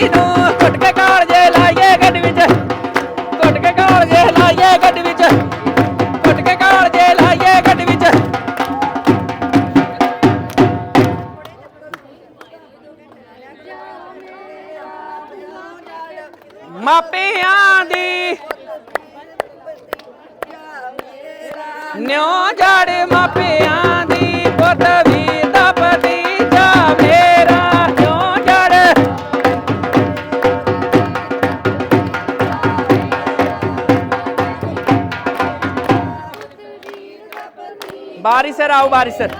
ਗੱਡੀ ਨੂੰ ਘੁੱਟ ਕੇ ਕਾਲਜੇ ਲਾਈਏ ਗੱਡੀ ਵਿੱਚ। ਘੁੱਟ ਕੇ ਕਾਲਜੇ ਲਾਈਏ ਗੱਡੀ ਵਿੱਚ। ਘੁੱਟ ਕੇ ਕਾਲਜੇ ਲਾਈਏ ਗੱਡੀ ਵਿੱਚ। ਮਾਪਿਆਂ ਦੀ ਨਿਉ ਜੜ ਮਾਪਿਆਂ ਬਾਰੀ ਸਰ ਆਓ ਬਾਰੀ ਸਰ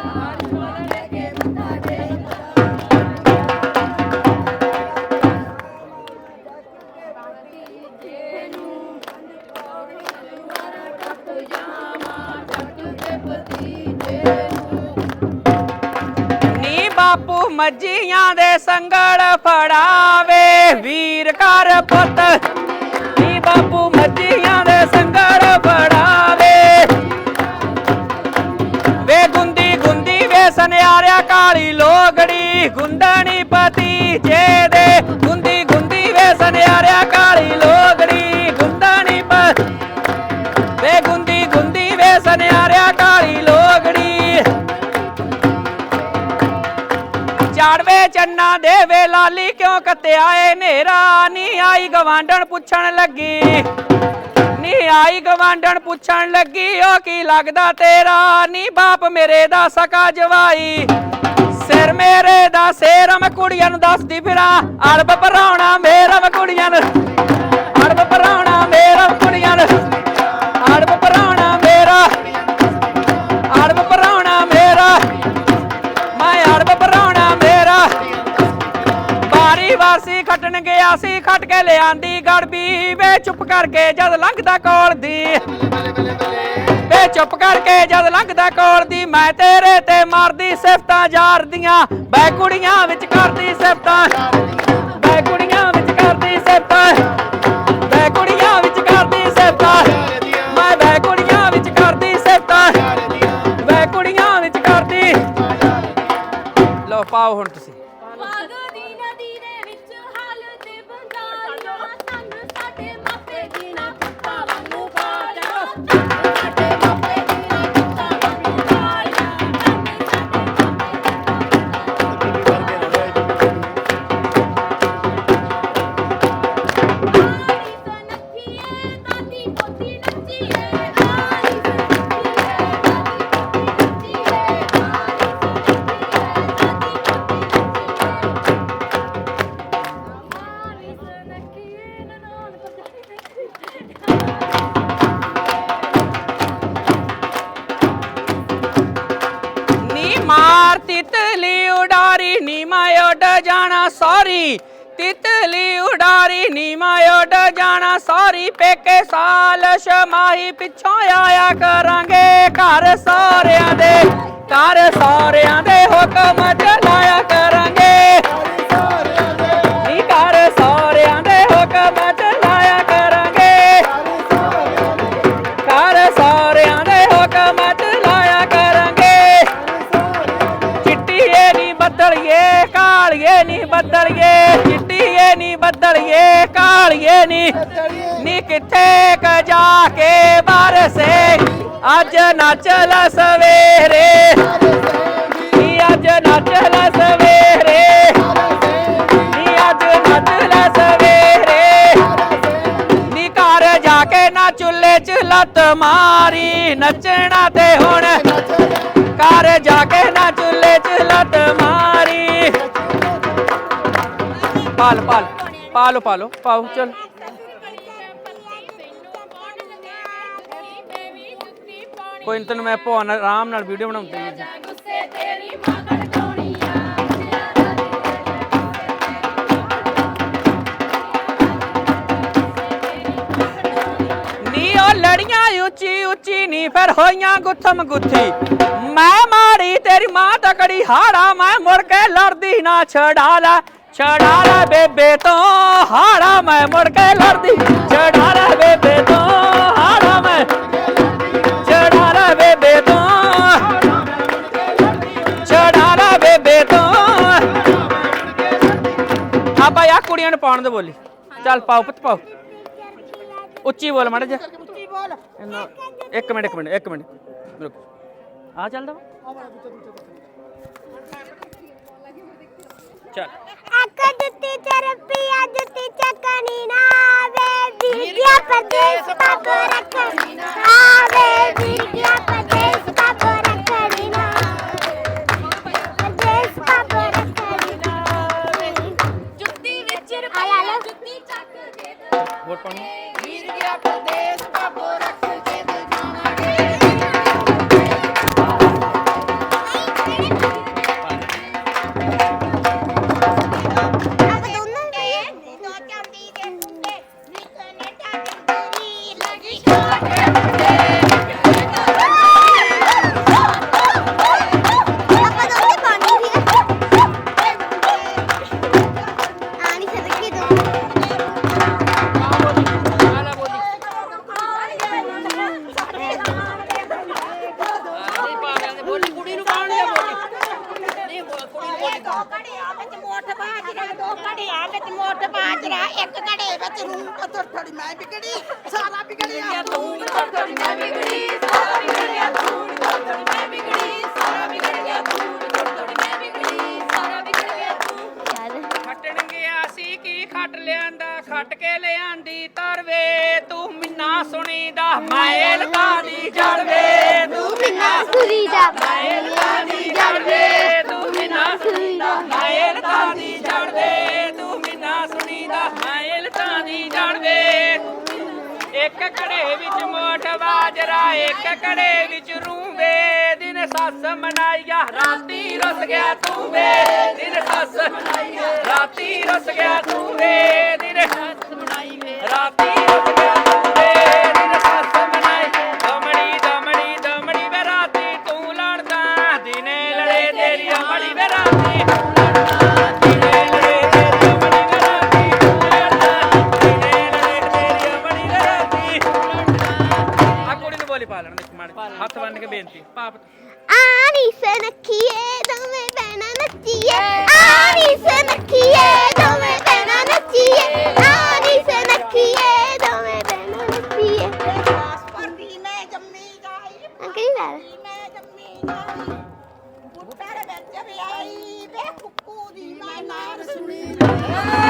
ਨੀ ਬਾਪੂ ਮੱਜੀਆਂ ਦੇ ਸੰਗਲ ਫੜਾਵੇ ਵੀਰ ਕਰ ਪੁੱਤ ਨੀ ਬਾਪੂ ਮੱਜੀਆਂ ਦੇ ਸੰਗੜ ਲੋਗੜੀ ਗੁੰਦਣੀ ਪਤੀ ਜੇ ਦੇ ਗੁੰਦੀ ਗੁੰਦੀ ਵੇ ਸੁਨਿਆਰਿਆ ਕਾਲੀ ਲੋਗੜੀ ਗੁੰਦਣੀ ਪ ਵੇ ਗੁੰਦੀ ਗੁੰਦੀ ਵੇ ਸੁਨਿਆਰਿਆ ਕਾਲੀ ਲੋਗੜੀ। ਚਾੜਵੇ ਚੰਨਾ ਦੇਵੇ ਲਾਲੀ ਕਿਉਂ ਕੱਤਿਆ ਏ ਨੇਰਾ ਨੀ ਆਈ ਗਵਾਂਡਣ ਪੁੱਛਣ ਲੱਗੀ। ਨੀ ਆਈ ਗਵਾਂਡਣ ਪੁੱਛਣ ਲੱਗੀ ਓ ਕੀ ਲੱਗਦਾ ਤੇਰਾ? ਨੀ ਬਾਪ ਮੇਰੇ ਦਾ ਸਕਾ ਜਵਾਈ। ਸਿਰ ਮੇਰੇ ਦਾ ਸੇਰ ਮੈਂ ਕੁੜੀਆਂ ਨੂੰ ਦੱਸਦੀ ਫਿਰਾਂ। ਅੜਬ ਭਰਾਉਣਾ ਮੇਰਾ ਮੈਂ ਕੁੜੀਆਂ ਨੂੰ। ਅੜਬ ਭਰਾਉਣਾ ਮੇਰਾ ਕੁੜੀਆਂ ਨੂੰ। ਅੜਬ ਭਰਾਉਣਾ ਮੇਰਾ। ਅੜਬ ਭਰਾਉਣਾ ਮੇਰਾ। ਮੈਂ ਅੜਬ ਭਰਾਉਣਾ ਮੇਰਾ। ਬਾਰੀ ਵਾਸੀ ਖੱਟਣ ਗਿਆ ਸੀ, ਖੱਟ ਕੇ ਲਿਆਂਦੀ ਗੜਬੀ ਵੇ ਚੁੱਪ ਕਰਕੇ ਜਦ ਲੰਘਦਾ ਕੋਲ ਦੀ। ਵੇ ਚੁੱਪ ਕਰਕੇ ਜਦ ਲੰਘਦਾ ਕੋਲ ਦੀ, ਮੈਂ ਤੇਰੇ ਤੇ ਮਾਰਦੀ ਸਿਫਤਾਂ, ਜਾਰਦੀਆਂ ਬੈ ਕੁੜੀਆਂ ਵਿੱਚ ਕਰਦੀ ਸਿਫਤਾਂ। ਉਡਾਰੀ ਨੀ ਮੈਂ ਉੱਡ ਜਾਣਾ ਸੌਰੀ ਤਿਤਲੀ ਉਡਾਰੀ ਨੀ ਮੈਂ ਉੱਡ ਜਾਣਾ ਸੌਰੀ ਪੇਕੇ ਸਾਲ ਸ਼ਮਾਹੀ ਪਿੱਛੋਂ ਆਇਆ ਕਰਾਂਗੇ ਘਰ ਸੌਰਿਆਂ ਦੇ ਘਰ ਸੌਰਿਆਂ ਦੇ ਹੁਕਮ ਚਲਾਇਆ ਕਰਾਂਗੇ। ਨੀ ਘਰ ਸੌਰਿਆਂ ਦੇ ਹੁਕਮ ਬੱਦਲੀਏ ਕਾਲੀਏ ਨੀ। ਨੀ ਕਿੱਥੇ ਕ ਜਾ ਕੇ ਬਰਸੇ। ਅੱਜ ਨੱਚ ਲੈ ਸਵੇਰੇ। ਨੀ ਅੱਜ ਨੱਚ ਲੈ ਸਵੇਰੇ। ਨੀ ਅੱਜ ਨੱਚ ਲੈ ਸਵੇਰੇ। ਨੀ ਘਰ ਜਾ ਕੇ ਨਾ ਚੁੱਲ੍ਹੇ 'ਚ ਲੱਤ ਮਾਰੀ। ਨੱਚਣਾ ਤੇ ਹੁਣ। ਘਰ ਜਾ ਕੇ ਨਾ ਚੁੱਲ੍ਹੇ 'ਚ ਲੱਤ ਮਾਰੀ। ਪਾਲ ਪਾਲ। ਪਾ ਪਾਲੋ ਪਾਲੋ ਪਾਓ ਚਲ। ਕੋਈ ਨੀ, ਤੈਨੂੰ ਮੈਂ ਭਵਨ ਆਰਾਮ ਨਾਲ ਵੀਡੀਓ ਬਣਾਉਂਦਾ ਜੀ ਗੁੱਸੇ ਤੇਰੀ ਮਾਂ ਨੀ ਉਹ ਲੜੀਆਂ ਉੱਚੀ ਉੱਚੀ ਨੀ ਫਿਰ ਹੋਈਆਂ ਗੁੱਥਮ ਗੁੱਥੀ। ਮੈਂ ਮਾਰੀ ਤੇਰੀ ਮਾਂ ਤਕੜੀ ਹਾੜਾ ਮੈਂ ਮੁੜ ਕੇ ਲੜਦੀ ਨਾ ਛਡਾ ਲੈ। ਛਡਾ ਲੈ ਬੇਬੇ ਤੋਂ ਹਾੜਾ ਮੈਂ ਮੁੜ ਕੇ ਲੜਦੀ। ਛਡਾ ਲੈ ਬੇਬੇ ਤੋਂ ਹਾੜਾ ਮੈਂ ਛਡਾ ਲੈ ਬੇਬੇ ਤੋਂ ਛਡਾ ਲੈ ਬੇਬੇ ਤੋਂ ਆਪਾਂ ਆ ਕੁੜੀਆਂ ਨੂੰ ਪਾਉਣ ਦੇ ਬੋਲੀ। ਚੱਲ ਪਾਓ ਪੁੱਤ, ਪਾਓ। ਉੱਚੀ ਬੋਲ ਮਾੜਾ ਜਿਹਾ। ਉੱਚੀ ਬੋਲ ਇੱਕ ਮਿੰਟ ਇੱਕ ਮਿੰਟ ਇੱਕ ਮਿੰਟ। ਰੁਕ। ਆ ਚੱਲਦਾ ਵਾ? ਚੱਲ। ਅੱਖ ਜੁੱਤੀ ਚਰਪੀ ਆ ਜੁੱਤੀ ਚੱਕਣੀ ਨਾ ਆਵੇ ਵੀਰ ਗਿਆ ਪਰਦੇਸ ਪਾਪੋ ਰੱਖਣੀ ਨਾ ਮੋਠ ਬਾਜਰਾ ਇੱਕ ਘੜੇ ਵਿੱਚ ਰੂਹ ਪੱਥਰ ਥੋੜੀ ਮੈਂ ਵਿਗੜੀ ਸਾਰਾ ਵਿਗੜਿਆ। ਤੂੰ ਥੋੜੀ ਮੈਂ ਵਿਗੜੀ ਸਾਰਾ ਵਿਗੜ ਗਿਆ ਤੂੰ ਥੋੜੀ ਮੈਂ ਵਿਗੜੀ ਸਾਰਾ ਵਿਗੜ ਗਿਆ ਤੂੰ ਥੋੜੀ ਮੈਂ ਵਿਗੜੀ ਸਾਰਾ ਵਿਗੜ ਗਿਆ ਤੂੰ ਖੱਟਣ ਗਿਆ ਸੀ ਕੀ ਖੱਟ ਲਿਆਂਦਾ? ਖੱਟ ਕੇ ਲਿਆਂਦੀ ਤਰਵੇ ਤੂੰ ਮਿੰਨਾ ਸੁਣੀਦਾ ਮਾਇਲ ਕਾਦੀ ਜੜਵੇ। ਤੂੰ ਮਿੰਨਾ ਸੁਰੀ ਦਾ ਇੱਕ ਕੜੇ ਵਿੱਚ ਮੋਠ ਬਾਜਰਾ, ਇੱਕ ਕੜੇ ਵਿੱਚ ਰੂਵੇ ਦਿਨ ਸੱਸ ਮਨਾਈਆ, ਰਾਤੀ ਰਸ ਗਿਆ ਤੂੰ ਵੇ ਦਿਨ ਸੱਸ ਮਨਾਈਆ, ਰਾਤੀ ਰਸ ਗਿਆ ਤੂੰ ਵੇ ਦਿਨ ਸੱਸ ਮਨਾਈ ਵੇ ਰਾਤੀ ਰਸ ਗਿਆ ਤੂੰ ਵੇ ਦਿਨ ਸੱਸ ਮਨਾਈ ਦਮੜੀ ਦਮੜੀ ਦਮੜੀ ਵੇ ਰਾਤੀ ਤੂੰ ਲੜਦਾ ਦਿਨੇ ਲੜੇ ਤੇਰੀ ਅਮੜੀ ਵੇ ਰਾਤੀ। ਆਣੀ ਸਨਖੀਏ ਦੋਵੇਂ ਭੈਣਾਂ ਨੱਚੀਏ ਆਣੀ ਸਨਖੀਏ ਦੋਵੇਂ ਭੈਣਾਂ ਨੱਚੀਏ ਆਣੀ ਸਨਖੀਏ ਦੋਵੇਂ ਭੈਣਾਂ ਨੱਚੀਏ ਪਰਦੀ ਮੈਂ ਜੰਮੀ ਜਾਈ ਅੰਕਲ ਨਾਲ ਮੈਂ ਜੰਮੀ ਬੁੱਟਾ ਦੇ ਵਿੱਚ ਵਿਆਹੀ ਵੇ ਕੁੱਕੂ ਦੀ ਮੈਂ ਨਾਰ ਸੁਣੀ